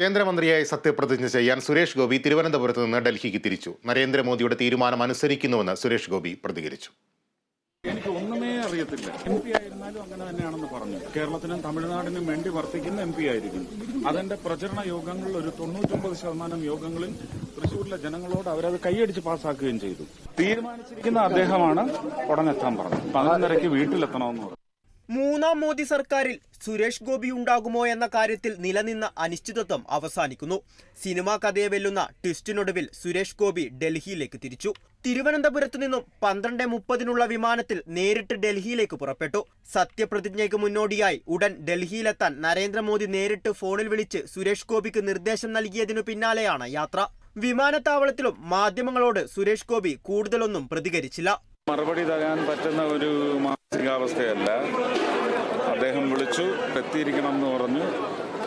കേന്ദ്രമന്ത്രിയായി സത്യപ്രതിജ്ഞ ചെയ്യാൻ സുരേഷ് ഗോപി തിരുവനന്തപുരത്ത് നിന്ന് ഡൽഹിക്ക് തിരിച്ചു. നരേന്ദ്രമോദിയുടെ തീരുമാനം അനുസരിക്കുന്നുവെന്ന് സുരേഷ് ഗോപി പ്രതികരിച്ചു. എനിക്ക് ഒന്നുമേ അറിയത്തില്ല. എം പി ആയിരുന്നാലും അങ്ങനെ തന്നെയാണെന്ന് പറഞ്ഞു. കേരളത്തിനും തമിഴ്നാടിനും വേണ്ടി വർത്തിക്കുന്ന എം പി ആയിരിക്കും. അതിന്റെ പ്രചരണ യോഗങ്ങളിൽ ഒരു തൊണ്ണൂറ്റൊമ്പത് ശതമാനം യോഗങ്ങളിൽ തൃശ്ശൂരിലെ ജനങ്ങളോട് അവരത് കൈയടിച്ച് പാസ്സാക്കുകയും ചെയ്തു. തീരുമാനിച്ചിരിക്കുന്ന അദ്ദേഹമാണ് ഉടനെത്താൻ പറഞ്ഞത്. പതിനൊന്നരയ്ക്ക് വീട്ടിലെത്തണമെന്ന് പറഞ്ഞു. മൂന്നാം മോദി സർക്കാരിൽ സുരേഷ് ഗോപി ഉണ്ടാകുമോ എന്ന കാര്യത്തിൽ നിലനിന്ന അനിശ്ചിതത്വം അവസാനിക്കുന്നു. സിനിമാ കഥയെ വെല്ലുന്ന ട്വിസ്റ്റിനൊടുവിൽ സുരേഷ് ഗോപി ഡൽഹിയിലേക്ക് തിരിച്ചു. തിരുവനന്തപുരത്തു നിന്നും പന്ത്രണ്ട് മുപ്പതിനുള്ള വിമാനത്തിൽ നേരിട്ട് ഡൽഹിയിലേക്ക് പുറപ്പെട്ടു. സത്യപ്രതിജ്ഞയ്ക്ക് മുന്നോടിയായി ഉടൻ ഡൽഹിയിലെത്താൻ നരേന്ദ്രമോദി നേരിട്ട് ഫോണിൽ വിളിച്ച് സുരേഷ് ഗോപിക്ക് നിർദ്ദേശം നൽകിയതിനു പിന്നാലെയാണ് യാത്ര. വിമാനത്താവളത്തിലും മാധ്യമങ്ങളോട് സുരേഷ് ഗോപി കൂടുതലൊന്നും പ്രതികരിച്ചില്ല. മറുപടി തരാൻ പറ്റുന്ന ഒരു മാനസികാവസ്ഥയല്ല. അദ്ദേഹം വിളിച്ചു എത്തിയിരിക്കണം എന്ന് പറഞ്ഞു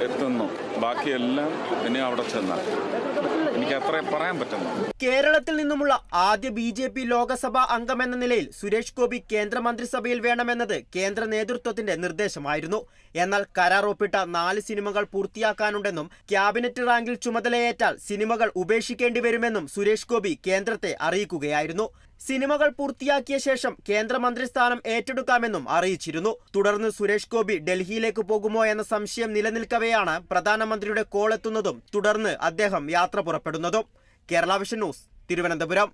എത്തുന്നു. ബാക്കിയെല്ലാം ഇനി അവിടെ ചെന്നാൽ. എനിക്ക് പറയാൻ പറ്റുന്നു. കേരളത്തിൽ നിന്നുമുള്ള ആദ്യ ബി ജെ പി ലോകസഭാ അംഗമെന്ന നിലയിൽ സുരേഷ് ഗോപി കേന്ദ്രമന്ത്രിസഭയിൽ വേണമെന്നത് കേന്ദ്ര നേതൃത്വത്തിന്റെ നിർദ്ദേശമായിരുന്നു. എന്നാൽ കരാർ ഒപ്പിട്ട നാല് സിനിമകൾ പൂർത്തിയാക്കാനുണ്ടെന്നും ക്യാബിനറ്റ് റാങ്കിൽ ചുമതലയേറ്റാൽ സിനിമകൾ ഉപേക്ഷിക്കേണ്ടി വരുമെന്നും സുരേഷ് ഗോപി കേന്ദ്രത്തെ അറിയിക്കുകയായിരുന്നു. സിനിമകൾ പൂർത്തിയാക്കിയ ശേഷം കേന്ദ്രമന്ത്രി സ്ഥാനം ഏറ്റെടുക്കാമെന്നും അറിയിച്ചിരുന്നു. തുടർന്ന് സുരേഷ് ഗോപി ഡൽഹിയിലേക്ക് പോകുമോ എന്ന സംശയം നിലനിൽക്കവെയാണ് പ്രധാനമന്ത്രിയുടെ കോൾ എത്തുന്നതും തുടർന്ന് അദ്ദേഹം യാത്ര പുറപ്പെടുന്നതും. Kerala vision news Thiruvananthapuram.